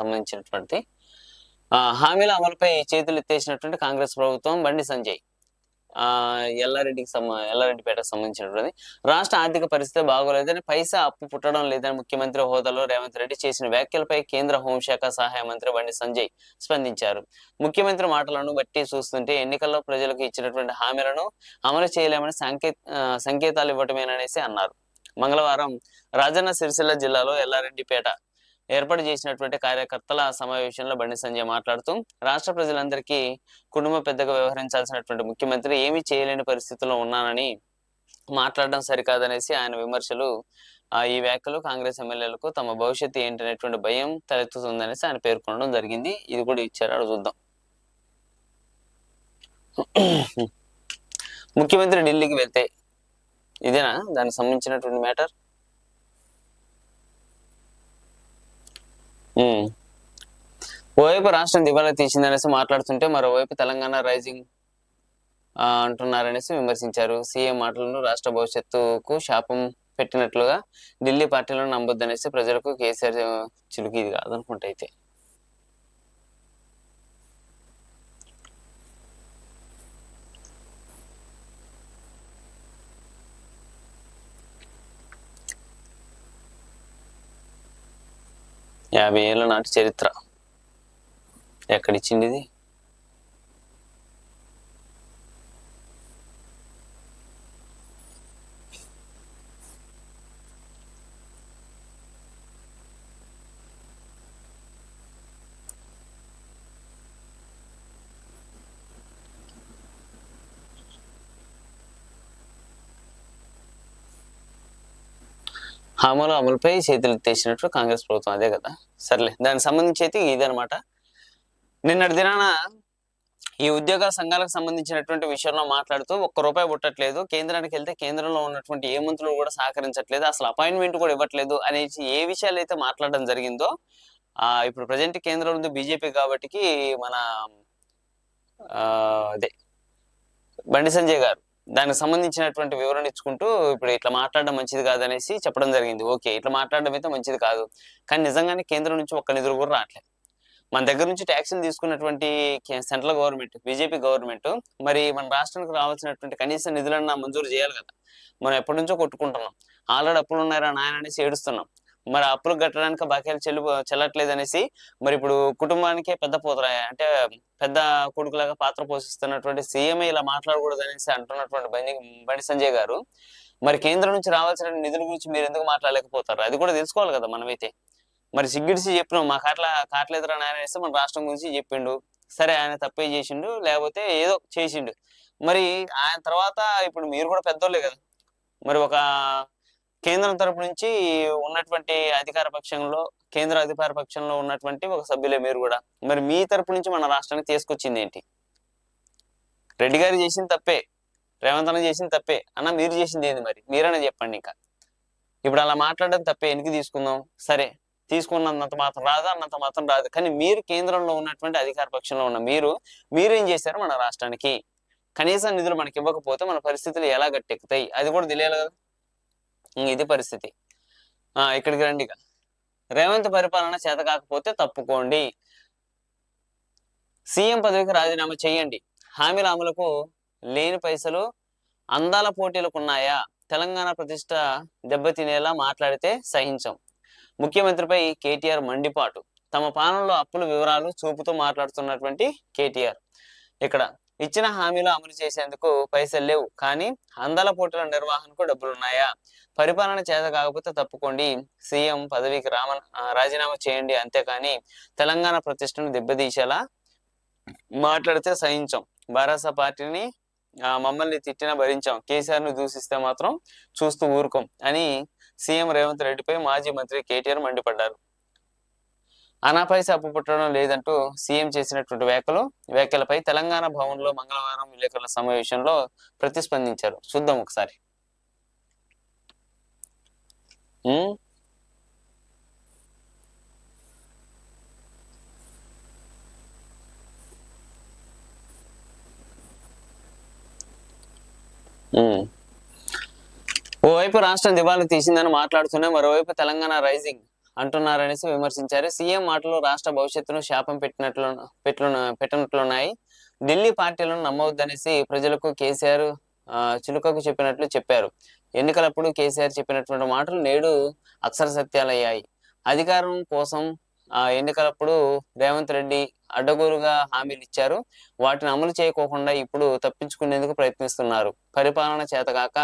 సంబంధించినటువంటి హామీల అమలుపై చేతులు ఎత్తేసినటువంటి కాంగ్రెస్ ప్రభుత్వం బండి సంజయ్. ఎల్లారెడ్డికి సంబ ఎల్లారెడ్డిపేటకు సంబంధించినటువంటి రాష్ట్ర ఆర్థిక పరిస్థితి బాగోలేదని పైసా అప్పు పుట్టడం లేదని ముఖ్యమంత్రి హోదాలో రేవంత్ రెడ్డి చేసిన వ్యాఖ్యలపై కేంద్ర హోంశాఖ సహాయ మంత్రి బండి సంజయ్ స్పందించారు. ముఖ్యమంత్రి మాటలను బట్టి చూస్తుంటే ఎన్నికల్లో ప్రజలకు ఇచ్చినటువంటి హామీలను అమలు చేయలేమని సంకే సంకేతాలు ఇవ్వటమేననేసి అన్నారు. మంగళవారం రాజన్న సిరిసిల్ల జిల్లాలో ఎల్లారెడ్డిపేట ఏర్పాటు చేసినటువంటి కార్యకర్తల సమావేశంలో బండి సంజయ్ మాట్లాడుతూ రాష్ట్ర ప్రజలందరికీ కుటుంబ పెద్దగా వ్యవహరించాల్సినటువంటి ముఖ్యమంత్రి ఏమీ చేయలేని పరిస్థితుల్లో ఉన్నానని మాట్లాడడం సరికాదనేసి ఆయన విమర్శలు ఆ ఈ వ్యాఖ్యలు కాంగ్రెస్ ఎమ్మెల్యేలకు తమ భవిష్యత్తు ఏంటనేటువంటి భయం తలెత్తుతుందనేసి ఆయన పేర్కొనడం జరిగింది. ఇది కూడా ఇచ్చారు. చూద్దాం. ముఖ్యమంత్రి ఢిల్లీకి వెళ్తే ఇదేనా? దానికి సంబంధించినటువంటి మ్యాటర్? ఓవైపు రాష్ట్రం దివాలా తీసిందనేసి మాట్లాడుతుంటే మరోవైపు తెలంగాణ రైజింగ్ అంటున్నారనేసి విమర్శించారు. సీఎం మాటలను రాష్ట్ర భవిష్యత్తుకు శాపం పెట్టినట్లుగా ఢిల్లీ పార్టీలను నమ్మొద్దనేసి ప్రజలకు కేసీఆర్ చిలుకు ఇది కాదనుకుంటా అయితే. యాభై ఏళ్ళ నాటి చరిత్ర. ఎక్కడిచ్చింది ఇది హామీల అమలుపై చేతులు తెచ్చినట్టు కాంగ్రెస్ ప్రభుత్వం అదే కదా. సర్లే దానికి సంబంధించి అయితే ఇదనమాట నిన్నటి దినాన ఈ ఉద్యోగ సంఘాలకు సంబంధించినటువంటి విషయంలో మాట్లాడుతూ ఒక్క రూపాయి పుట్టట్లేదు. కేంద్రానికి వెళ్తే కేంద్రంలో ఉన్నటువంటి ఏ మంత్రులు కూడా సహకరించట్లేదు. అసలు అపాయింట్మెంట్ కూడా ఇవ్వట్లేదు అనేసి ఏ విషయాలు అయితే మాట్లాడడం జరిగిందో ఇప్పుడు ప్రజెంట్ కేంద్రం ఉంది బీజేపీ కాబట్టి మన అదే బండి సంజయ్ గారు. దానికి సంబంధించినటువంటి వివరణ ఇచ్చుకుంటూ ఇప్పుడు ఇట్లా మాట్లాడడం మంచిది కాదనేసి చెప్పడం జరిగింది. ఓకే ఇట్లా మాట్లాడడం అయితే మంచిది కాదు. కానీ నిజంగానే కేంద్రం నుంచి ఒక్క నిధులు కూడా రావట్లేదు మన దగ్గర నుంచి ట్యాక్సులు తీసుకున్నటువంటి కే- సెంట్రల్ గవర్నమెంట్ బీజేపీ గవర్నమెంట్ మరి మన రాష్ట్రానికి రావాల్సినటువంటి కనీస నిధులన్నా మంజూరు చేయాలి కదా. మనం ఎప్పటి నుంచో కొట్టుకుంటున్నాం. ఆల్రెడీ అప్పులు ఉన్నారా నాయన అనేసి ఏడుస్తున్నాం. మరి అప్పులు కట్టడానికి బాకీలు చెల్లు చెల్లట్లేదు అనేసి మరి ఇప్పుడు కుటుంబానికే పెద్ద పోతరాయ అంటే పెద్ద కొడుకులాగా పాత్ర పోషిస్తున్నటువంటి సీఎం ఇలా మాట్లాడకూడదు అనేసి అంటున్నటువంటి బండి బండి సంజయ్ గారు. మరి కేంద్రం నుంచి రావాల్సిన నిధుల గురించి మీరు ఎందుకు మాట్లాడలేకపోతారు? అది కూడా తెలుసుకోవాలి కదా మనమైతే. మరి సిగ్గిడిసి చెప్పినాం మా కాట్ల కాట్లేదురా నాయన మన రాష్ట్రం గురించి చెప్పిండు. సరే ఆయన తప్పే చేసిండు లేకపోతే ఏదో చేసిండు. మరి ఆయన తర్వాత ఇప్పుడు మీరు కూడా పెద్దోళ్ళే కదా. మరి ఒక కేంద్రం తరపు నుంచి ఉన్నటువంటి అధికార పక్షంలో కేంద్ర అధికార పక్షంలో ఉన్నటువంటి ఒక సభ్యులే మీరు కూడా. మరి మీ తరపు నుంచి మన రాష్ట్రానికి తీసుకొచ్చింది ఏంటి? రెడ్డి గారు చేసింది తప్పే రేవంత్ అన్న చేసింది తప్పే అన్న మీరు చేసింది ఏంది మరి? మీరనే చెప్పండి ఇంకా. ఇప్పుడు అలా మాట్లాడడం తప్పే ఎందుకు తీసుకుందాం? సరే తీసుకున్నంత మాత్రం రాదు? అన్నంత మాత్రం రాదు. కానీ మీరు కేంద్రంలో ఉన్నటువంటి అధికార పక్షంలో ఉన్న మీరు మీరేం చేశారు మన రాష్ట్రానికి? కనీసం నిధులు మనకి ఇవ్వకపోతే మన పరిస్థితులు ఎలా గట్టెక్కుతాయి? అది కూడా తెలియాలి కదా. ఇది పరిస్థితి. ఆ ఇక్కడికి రండి ఇక. రేవంత్ పరిపాలన చేత కాకపోతే తప్పుకోండి. సీఎం పదవికి రాజీనామా చేయండి. హామీల అమలుకు లేని పైసలు అందాల పోటీలకు ఉన్నాయా తెలంగాణ ప్రతిష్ట దెబ్బతినేలా మాట్లాడితే సహించం. ముఖ్యమంత్రిపై కేటీఆర్ మండిపాటు. తమ పాలనలో అప్పుల వివరాలు చూపుతూ మాట్లాడుతున్నటువంటి కేటీఆర్. ఇక్కడ ఇచ్చిన హామీలు అమలు చేసేందుకు పైసలు లేవు. కానీ అందాల పోటీల నిర్వహణకు డబ్బులు ఉన్నాయా పరిపాలన చేత కాకపోతే తప్పుకోండి. సీఎం పదవికి రామ రాజీనామా చేయండి అంతేకాని తెలంగాణ ప్రతిష్టను దెబ్బతీసేలా మాట్లాడితే సహించాం. భారత పార్టీని మమ్మల్ని తిట్టినా భరించాం. కేసీఆర్ను దూషిస్తే మాత్రం చూస్తూ ఊరుకోం అని సీఎం రేవంత్ రెడ్డిపై మాజీ మంత్రి కేటీఆర్ మండిపడ్డారు. అనాపైస అప్పు పుట్టడం లేదంటూ సీఎం చేసినటువంటి వ్యాఖ్యలు వ్యాఖ్యలపై తెలంగాణ భవన్లో మంగళవారం విలేకరుల సమావేశంలో ప్రతిస్పందించారు. చూద్దాం ఒకసారి. ఓవైపు రాష్ట్రం దివాళా తీసిందని మాట్లాడుతూనే మరోవైపు తెలంగాణ రైజింగ్. అంటున్నారనేసి విమర్శించారు. సీఎం మాటలు రాష్ట్ర భవిష్యత్తును శాపం పెట్టినట్లు పెట్లు పెట్టినట్లున్నాయి ఢిల్లీ పార్టీలను నమ్మవద్దనేసి ప్రజలకు కేసీఆర్ ఆ, చిలుకకు చెప్పినట్లు చెప్పారు. ఎన్నికలప్పుడు కేసీఆర్ చెప్పినటువంటి మాటలు నేడు అక్షర సత్యాలయ్యాయి. అధికారం కోసం ఆ ఎన్నికలప్పుడు రేవంత్ రెడ్డి అడ్డగోరుగా హామీలు ఇచ్చారు. వాటిని అమలు చేయకోకుండా ఇప్పుడు తప్పించుకునేందుకు ప్రయత్నిస్తున్నారు. పరిపాలన చేతగాక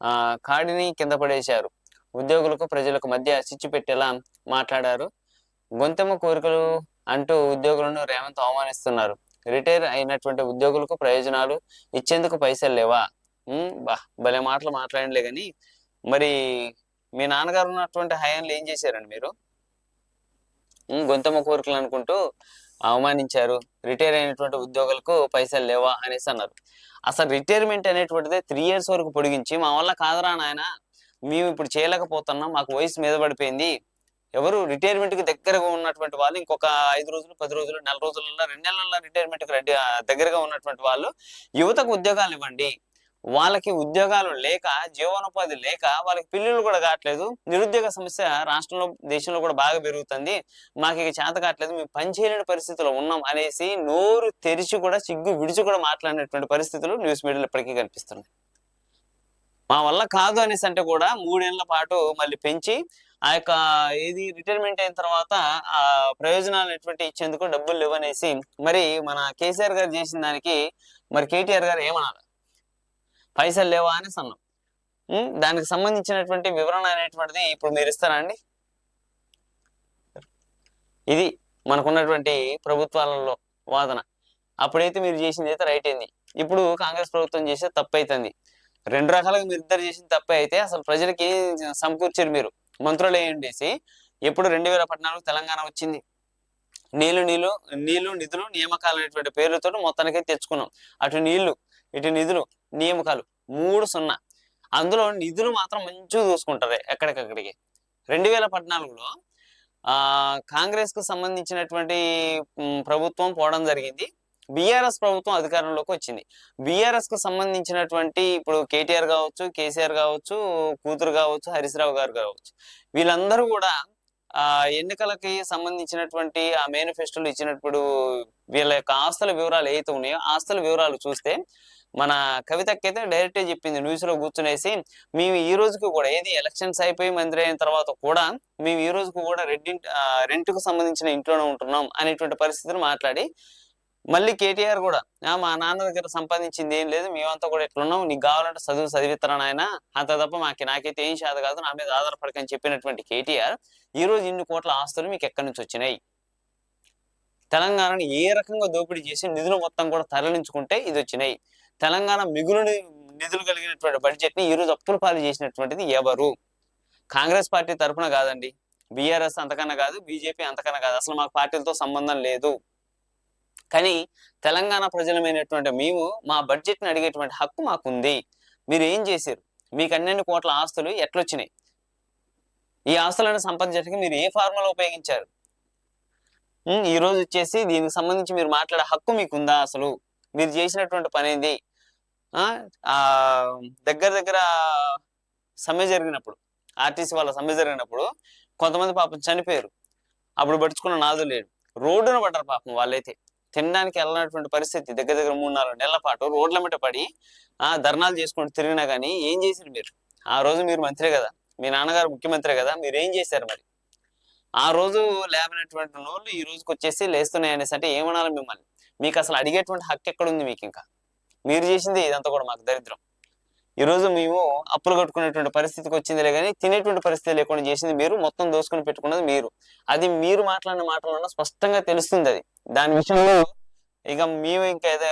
ఆ కాడిని కింద పడేశారు. ఉద్యోగులకు ప్రజలకు మధ్య చిచ్చు పెట్టేలా మాట్లాడారు. గొంతెమ్మ కోరికలు అంటూ ఉద్యోగులను రేవంత్ అవమానిస్తున్నారు. రిటైర్ అయినటువంటి ఉద్యోగులకు ప్రయోజనాలు ఇచ్చేందుకు పైసలు లేవా? బా భలే మాటలు మాట్లాడలే కానీ మరి మీ నాన్నగారు ఉన్నటువంటి హయాంలో ఏం చేశారండి మీరు? గొంతమ్మ కోరికలు అనుకుంటూ అవమానించారు. రిటైర్ అయినటువంటి ఉద్యోగులకు పైసలు లేవా అనేసి అన్నారు. అసలు రిటైర్మెంట్ అనేటువంటిది త్రీ ఇయర్స్ వరకు పొడిగించి మా వల్ల కాదురా నాయన మేము ఇప్పుడు చేయలేకపోతున్నాం మాకు వయసు మీద పడిపోయింది. ఎవరు రిటైర్మెంట్కి దగ్గరగా ఉన్నటువంటి వాళ్ళు ఇంకొక ఐదు రోజులు పది రోజులు నెల రోజులలో రెండు నెలల రిటైర్మెంట్కి రెడీ దగ్గరగా ఉన్నటువంటి వాళ్ళు యువతకు ఉద్యోగాలు ఇవ్వండి. వాళ్ళకి ఉద్యోగాలు లేక జీవనోపాధి లేక వాళ్ళకి పిల్లలు కూడా కావట్లేదు. నిరుద్యోగ సమస్య రాష్ట్రంలో దేశంలో కూడా బాగా పెరుగుతుంది. మాకు ఇక చేత కావట్లేదు. మేము పనిచేయలేని పరిస్థితిలో ఉన్నాం అనేసి నోరు తెరిచి కూడా సిగ్గు విడిచి కూడా మాట్లాడినటువంటి పరిస్థితులు న్యూస్ మీడియాలో ఇప్పటికీ కనిపిస్తున్నాయి. మా వల్ల కాదు అనేసి అంటే కూడా మూడేళ్ళ పాటు మళ్ళీ పెంచి ఆ యొక్క ఏది రిటైర్మెంట్ అయిన తర్వాత ఆ ప్రయోజనాలు ఎటువంటి ఇచ్చేందుకు డబ్బులు ఇవ్వనేసి మరి మన కేసీఆర్ గారు చేసిన దానికి మరి కేటీఆర్ గారు ఏమన్నారు? పైసలు లేవా అనేసి అన్నాం. దానికి సంబంధించినటువంటి వివరణ అనేటువంటిది ఇప్పుడు మీరు ఇస్తారా అండి? ఇది మనకున్నటువంటి ప్రభుత్వాలలో వాదన. అప్పుడైతే మీరు చేసింది అయితే రైట్ అయింది. ఇప్పుడు కాంగ్రెస్ ప్రభుత్వం చేసే తప్పు అవుతుంది రెండు రకాలుగా మీరు ఇద్దరు చేసిన తప్పే అయితే అసలు ప్రజలకి సమకూర్చారు మీరు. మంత్రులు వేయండిసి ఎప్పుడు రెండు వేల పద్నాలుగు తెలంగాణ వచ్చింది. నీళ్ళు నీళ్ళు నీళ్ళు నిధులు నియామకాలు అనేటువంటి పేర్లతో మొత్తానికి తెచ్చుకున్నాం. అటు నీళ్ళు ఇటు నిధులు నియామకాలు మూడు సున్నా. అందులో నిధులు మాత్రం మంచిగా చూసుకుంటారు ఎక్కడికక్కడికి. రెండు వేల పద్నాలుగులో ఆ కాంగ్రెస్కు సంబంధించినటువంటి ప్రభుత్వం పోవడం జరిగింది. బీఆర్ఎస్ ప్రభుత్వం అధికారంలోకి వచ్చింది. బీఆర్ఎస్కు సంబంధించినటువంటి ఇప్పుడు కేటీఆర్ కావచ్చు కేసీఆర్ కావచ్చు కూతురు కావచ్చు హరీశ్రావు గారు కావచ్చు వీళ్ళందరూ కూడా ఆ ఎన్నికలకి సంబంధించినటువంటి ఆ మేనిఫెస్టోలు ఇచ్చినప్పుడు వీళ్ళ యొక్క ఆస్తుల వివరాలు ఏవైతే ఉన్నాయో ఆస్తుల వివరాలు చూస్తే మన కవితకైతే డైరెక్ట్ చెప్పింది న్యూస్లో కూర్చునేసి మేము ఈ రోజుకి కూడా ఏది ఎలక్షన్స్ అయిపోయి మంత్రి అయిన తర్వాత కూడా మేము ఈ రోజుకు కూడా రెడ్ రెంట్కు సంబంధించిన ఇంట్లోనే ఉంటున్నాం అనేటువంటి పరిస్థితిని మాట్లాడి మళ్ళీ కేటీఆర్ కూడా మా నాన్న దగ్గర సంపాదించింది ఏం లేదు మేమంతా కూడా ఎట్లున్నాం నీకు కావాలంటే చదువు చదివిస్తారా నాయన అంత తప్ప మాకు నాకైతే ఏం చేత కాదు నా మీద ఆధారపడకని చెప్పినటువంటి కేటీఆర్ ఈ రోజు ఇన్ని కోట్ల ఆస్తులు మీకు ఎక్కడి నుంచి వచ్చినాయి? తెలంగాణను ఏ రకంగా దోపిడీ చేసి నిధులు మొత్తం కూడా తరలించుకుంటే ఇది వచ్చినాయి. తెలంగాణ మిగులు నిధులు కలిగినటువంటి బడ్జెట్ని ఈ రోజు అప్పుల పాలు చేసినటువంటిది ఎవరు? కాంగ్రెస్ పార్టీ తరఫున కాదండి. బీఆర్ఎస్ అంతకన్నా కాదు బీజేపీ అంతకన్నా కాదు అసలు మాకు పార్టీలతో సంబంధం లేదు. కానీ తెలంగాణ ప్రజలమైనటువంటి మేము మా బడ్జెట్ని అడిగేటువంటి హక్కు మాకుంది. మీరు ఏం చేశారు? మీకు అన్నెన్ని కోట్ల ఆస్తులు ఎట్లొచ్చినాయి? ఈ ఆస్తులను సంపాదించడానికి మీరు ఏ ఫార్ములా ఉపయోగించారు? ఈ రోజు వచ్చేసి దీనికి సంబంధించి మీరు మాట్లాడే హక్కు మీకుందా అసలు? మీరు చేసినటువంటి పని ఏంది? ఆ దగ్గర దగ్గర సమ్మె జరిగినప్పుడు ఆర్టీసీ వాళ్ళ సమ్మె జరిగినప్పుడు కొంతమంది పాపం చనిపోయారు. అప్పుడు పట్టించుకున్న నాదు లేడు రోడ్డున పడ్డారు పాపం వాళ్ళైతే. తినడానికి వెళ్ళినటువంటి పరిస్థితి దగ్గర దగ్గర మూడు నాలుగు నెలల పాటు రోడ్ల మీద పడి ఆ ధర్నాలు చేసుకుంటూ తిరిగినా కానీ ఏం చేశారు మీరు? ఆ రోజు మీరు మంత్రి కదా మీ నాన్నగారు ముఖ్యమంత్రి కదా మీరు ఏం చేశారు మరి? ఆ రోజు లేవనటువంటి నోళ్ళు ఈ రోజుకి వచ్చేసి లేస్తున్నాయి అనేసి అంటే ఏమనాలి మిమ్మల్ని? మీకు అసలు అడిగేటువంటి హక్కు ఎక్కడ ఉంది మీకు ఇంకా? మీరు చేసింది ఇదంతా కూడా మాకు దరిద్రం. ఈ రోజు మేము అప్పులు కట్టుకునేటువంటి పరిస్థితికి వచ్చిందిలే కానీ తినేటువంటి పరిస్థితి లేకుండా చేసింది మీరు మొత్తం దోసుకొని పెట్టుకున్నది మీరు. అది మీరు మాట్లాడిన మాటలలో స్పష్టంగా తెలుస్తుంది అది. దాని విషయంలో ఇక మేము ఇంకా ఏదో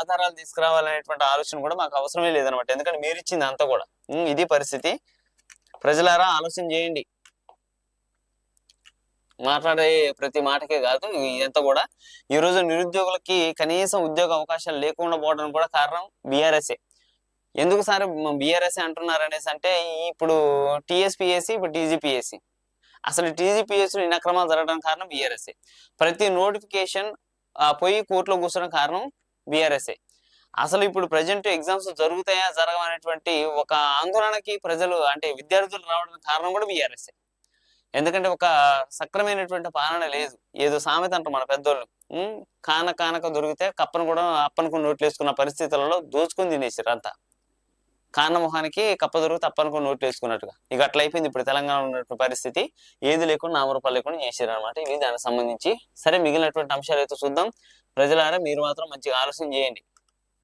ఆధారాలు తీసుకురావాలనేటువంటి ఆలోచన కూడా మాకు అవసరమే లేదనమాట ఎందుకంటే మీరు ఇచ్చింది అంతా కూడా. ఇది పరిస్థితి. ప్రజలారా ఆలోచన చేయండి. మాట్లాడే ప్రతి మాటకే కాదు ఇదంతా కూడా. ఈ రోజు నిరుద్యోగులకి కనీసం ఉద్యోగ అవకాశాలు లేకుండా పోవడానికి కూడా కారణం బీఆర్ఎస్ఏ. ఎందుకు సార్ బీఆర్ఎస్ అంటున్నారు అనేసి అంటే ఇప్పుడు టీఎస్పీఎస్సి ఇప్పుడు టీజీపీఎస్సి అసలు టీజీపీఎస్ ఇన్ని అక్రమాలు జరగడానికి కారణం బీఆర్ఎస్ఏ ప్రతి నోటిఫికేషన్ పోయి కోర్టులో కూర్చోడం కారణం బీఆర్ఎస్ఏ అసలు ఇప్పుడు ప్రజెంట్ ఎగ్జామ్స్ జరుగుతాయా జరగవనేటువంటి ఒక ఆందోళనకి ప్రజలు అంటే విద్యార్థులు రావడానికి కారణం కూడా బీఆర్ఎస్ఏ ఎందుకంటే ఒక సక్రమైనటువంటి పాలన లేదు. ఏదో సామెత అంటారు మన పెద్దోళ్ళు. కాన కానక దొరికితే కప్పను కూడా అప్పనుకు నోట్లు వేసుకున్న పరిస్థితులలో దోచుకుని తినేసారు అంతా. కాన్న మొహానికి తప్పనుకుని నోట్లు వేసుకున్నట్టుగా. ఇక అట్లా అయిపోయింది ఇప్పుడు తెలంగాణ ఉన్నటువంటి పరిస్థితి. ఏది లేకుండా నామరూపాలు లేకుండా చేశారు అనమాట ఇవి దానికి సంబంధించి సరే మిగిలినటువంటి అంశాలు అయితే చూద్దాం. ప్రజలారా మీరు మాత్రం మంచిగా ఆలోచన చేయండి.